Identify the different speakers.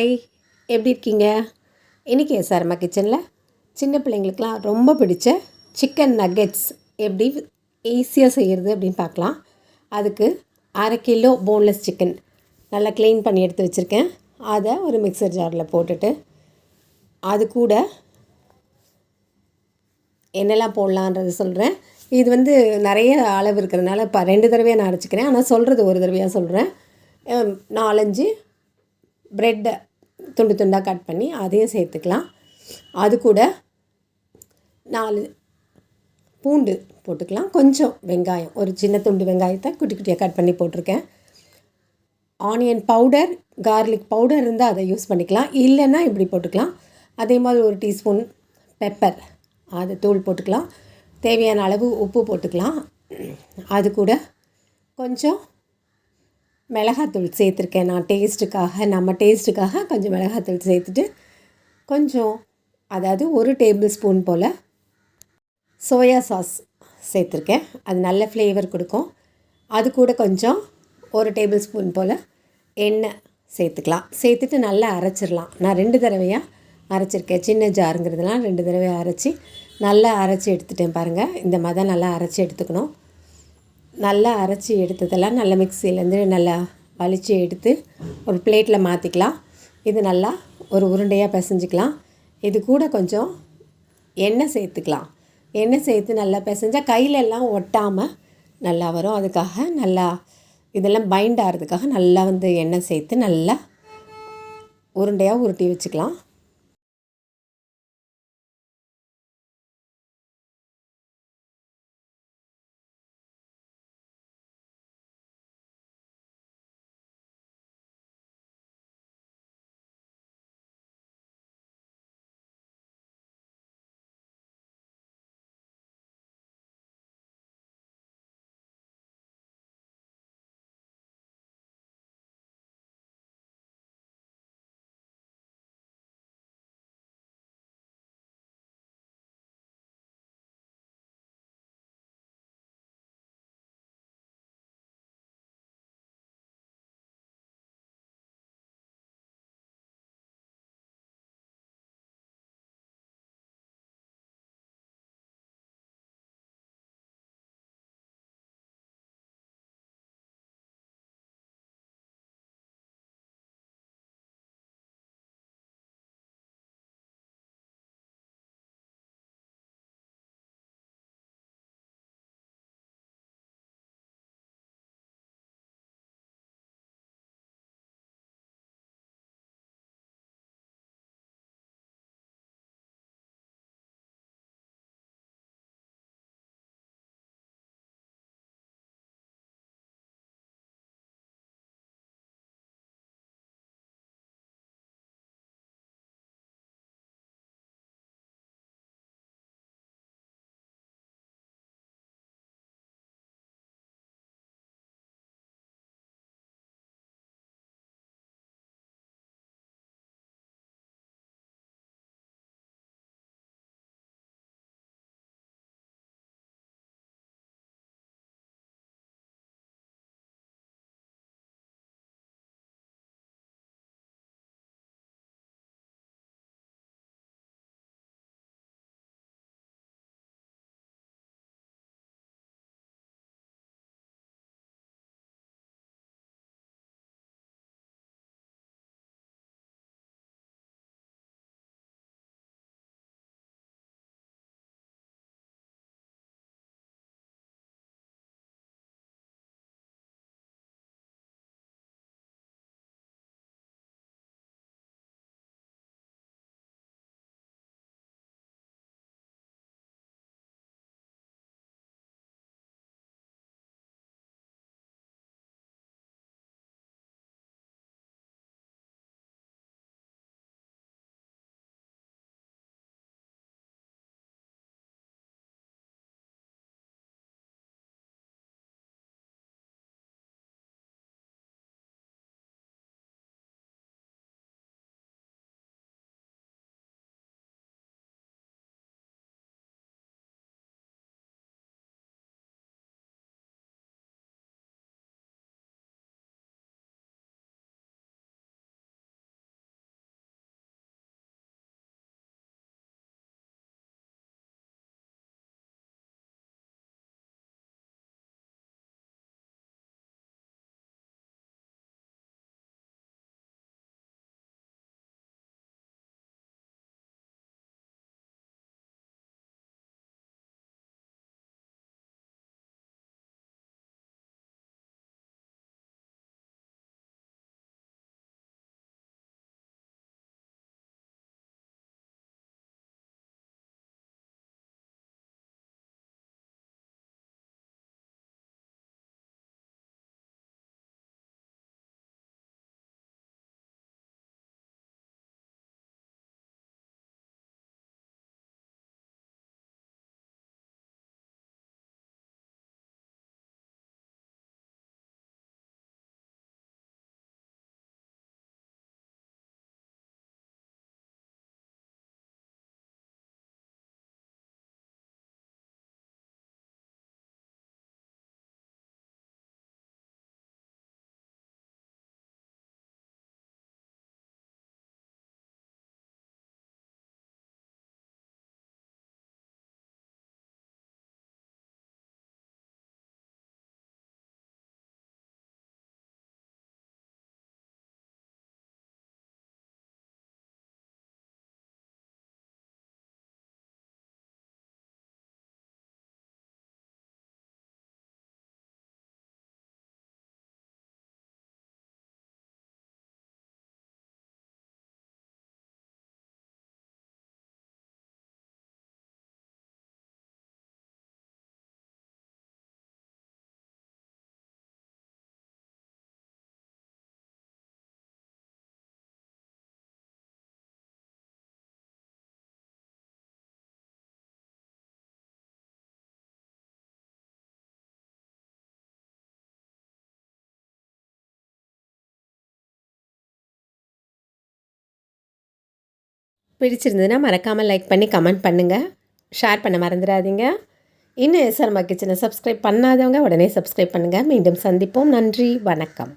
Speaker 1: Hi எப்படி இருக்கீங்க? இன்றைக்கி எஸ்ஆர்மா கிச்சனில் சின்ன பிள்ளைங்களுக்குலாம் ரொம்ப பிடிச்ச சிக்கன் நக்கெட்ஸ் எப்படி ஈஸியாக செய்கிறது அப்படின்னு பார்க்கலாம். அதுக்கு அரை கிலோ போன்லெஸ் சிக்கன் நல்லா க்ளீன் பண்ணி எடுத்து வச்சுருக்கேன். அதை ஒரு மிக்சர் ஜாரில் போட்டுட்டு அது கூட என்னெல்லாம் போடலான்றது சொல்கிறேன் இது வந்து நிறைய அளவு இருக்கிறதுனால இப்போ ரெண்டு தடவையாக நான் அரைச்சிக்கிறேன். ஆனால் சொல்கிறது ஒரு தடவையாக சொல்கிறேன் நாலஞ்சு ப்ரெட்டை துண்டு துண்டாக கட் பண்ணி அதையும் சேர்த்துக்கலாம். அது கூட நாலு பூண்டு போட்டுக்கலாம். கொஞ்சம் வெங்காயம் ஒரு சின்ன துண்டு வெங்காயத்தை குட்டி குட்டியாக கட் பண்ணி போட்டிருக்கேன். ஆனியன் பவுடர் கார்லிக் பவுடர் இருந்தால் அதை யூஸ் பண்ணிக்கலாம். இல்லைன்னா இப்படி போட்டுக்கலாம். அதே மாதிரி ஒரு டீஸ்பூன் பெப்பர் அது தூள் போட்டுக்கலாம். தேவையான அளவு உப்பு போட்டுக்கலாம். அது கூட கொஞ்சம் மிளகாத்தூள் சேர்த்துருக்கேன் நான் டேஸ்ட்டுக்காக நம்ம டேஸ்ட்டுக்காக கொஞ்சம் மிளகாத்தூள் சேர்த்துட்டு கொஞ்சம் அதாவது ஒரு டேபிள் ஸ்பூன் போல் சோயா சாஸ் சேர்த்துருக்கேன். அது நல்ல ஃப்ளேவர் கொடுக்கும். அது கூட கொஞ்சம் ஒரு டேபிள் ஸ்பூன் போல் எண்ணெய் சேர்த்துக்கலாம். சேர்த்துட்டு நல்லா அரைச்சிடலாம். நான் ரெண்டு தடவையாக அரைச்சிருக்கேன். சின்ன ஜாருங்கிறதுலாம் ரெண்டு தடவை அரைச்சி நல்லா அரைச்சி எடுத்துட்டேன் பாருங்கள் இந்த மாதிரி தான் நல்லா அரைச்சி எடுத்துக்கணும். நல்லா அரைச்சி எடுத்ததெல்லாம் நல்லா மிக்சியிலேருந்து நல்லா வலித்து எடுத்து ஒரு பிளேட்டில் மாற்றிக்கலாம். இது நல்லா ஒரு உருண்டையாக பிசைஞ்சிக்கலாம். இது கூட கொஞ்சம் எண்ணெய் சேர்த்துக்கலாம். எண்ணெய் சேர்த்து நல்லா பிசைஞ்சால் கையிலெல்லாம் ஒட்டாமல் நல்லா வரும். அதுக்காக நல்லா இதெல்லாம் பைண்ட் ஆகிறதுக்காக நல்லா வந்து எண்ணெய் சேர்த்து நல்லா உருண்டையாக உருட்டி வச்சுக்கலாம். பிடிச்சிருந்ததுன்னா மறக்காமல் லைக் பண்ணி கமெண்ட் பண்ணுங்கள் ஷேர் பண்ண மறந்துடாதீங்க. இன்னும் எஸ்ஆர்மா கிச்சனை சப்ஸ்கிரைப் பண்ணாதவங்க உடனே சப்ஸ்கிரைப் பண்ணுங்கள் மீண்டும் சந்திப்போம். நன்றி. வணக்கம்.